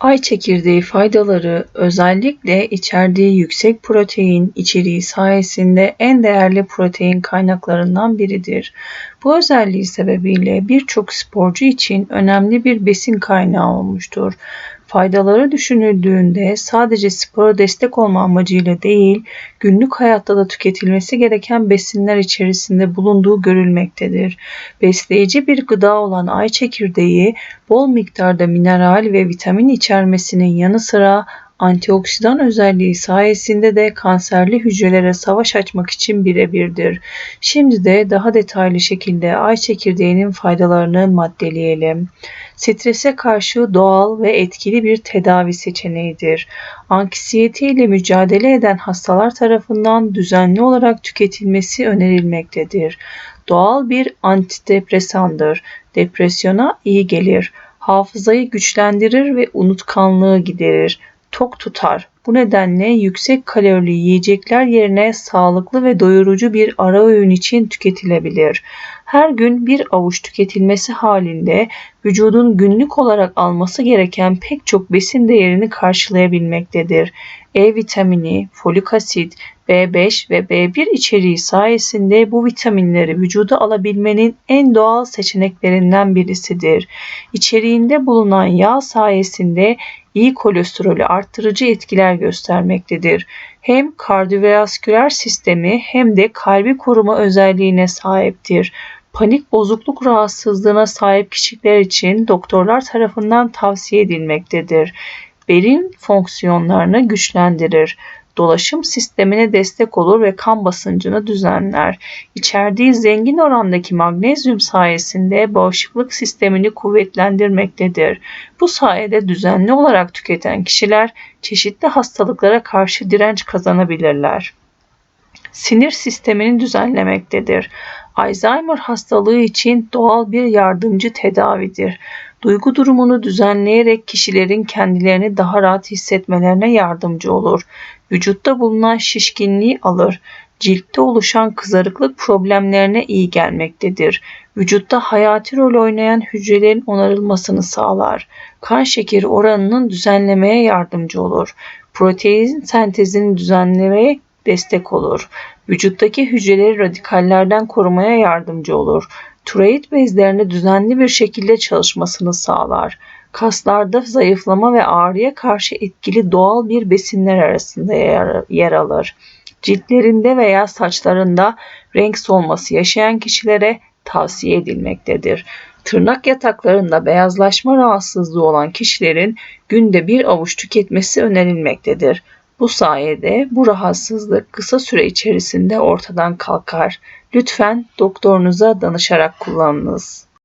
Ay çekirdeği faydaları özellikle içerdiği yüksek protein içeriği sayesinde en değerli protein kaynaklarından biridir. Bu özelliği sebebiyle birçok sporcu için önemli bir besin kaynağı olmuştur. Faydaları düşünüldüğünde sadece spora destek olma amacıyla değil, günlük hayatta da tüketilmesi gereken besinler içerisinde bulunduğu görülmektedir. Besleyici bir gıda olan ay çekirdeği bol miktarda mineral ve vitamin içermesinin yanı sıra antioksidan özelliği sayesinde de kanserli hücrelere savaş açmak için birebirdir. Şimdi de daha detaylı şekilde ay çekirdeğinin faydalarını maddeleyelim. Strese karşı doğal ve etkili bir tedavi seçeneğidir. Anksiyete ile mücadele eden hastalar tarafından düzenli olarak tüketilmesi önerilmektedir. Doğal bir antidepresandır. Depresyona iyi gelir. Hafızayı güçlendirir ve unutkanlığı giderir tok tutar. Bu nedenle yüksek kalorili yiyecekler yerine sağlıklı ve doyurucu bir ara öğün için tüketilebilir. Her gün bir avuç tüketilmesi halinde vücudun günlük olarak alması gereken pek çok besin değerini karşılayabilmektedir. E vitamini, folik asit, B5 ve B1 içeriği sayesinde bu vitaminleri vücuda alabilmenin en doğal seçeneklerinden birisidir. İçeriğinde bulunan yağ sayesinde iyi kolesterolü arttırıcı etkiler göstermektedir. Hem kardiyovasküler sistemi hem de kalbi koruma özelliğine sahiptir. Panik bozukluk rahatsızlığına sahip kişiler için doktorlar tarafından tavsiye edilmektedir. Beyin fonksiyonlarını güçlendirir dolaşım sistemine destek olur ve kan basıncını düzenler. İçerdiği zengin orandaki magnezyum sayesinde bağışıklık sistemini kuvvetlendirmektedir. Bu sayede düzenli olarak tüketen kişiler çeşitli hastalıklara karşı direnç kazanabilirler. Sinir sistemini düzenlemektedir. Alzheimer hastalığı için doğal bir yardımcı tedavidir. Duygu durumunu düzenleyerek kişilerin kendilerini daha rahat hissetmelerine yardımcı olur. Vücutta bulunan şişkinliği alır. Ciltte oluşan kızarıklık problemlerine iyi gelmektedir. Vücutta hayati rol oynayan hücrelerin onarılmasını sağlar. Kan şekeri oranının düzenlemeye yardımcı olur. Protein sentezini düzenlemeye destek olur. Vücuttaki hücreleri radikallerden korumaya yardımcı olur. Tiroid bezlerini düzenli bir şekilde çalışmasını sağlar. Kaslarda zayıflama ve ağrıya karşı etkili doğal bir besinler arasında yer, alır. Ciltlerinde veya saçlarında renk solması yaşayan kişilere tavsiye edilmektedir. Tırnak yataklarında beyazlaşma rahatsızlığı olan kişilerin günde bir avuç tüketmesi önerilmektedir. Bu sayede bu rahatsızlık kısa süre içerisinde ortadan kalkar. Lütfen doktorunuza danışarak kullanınız.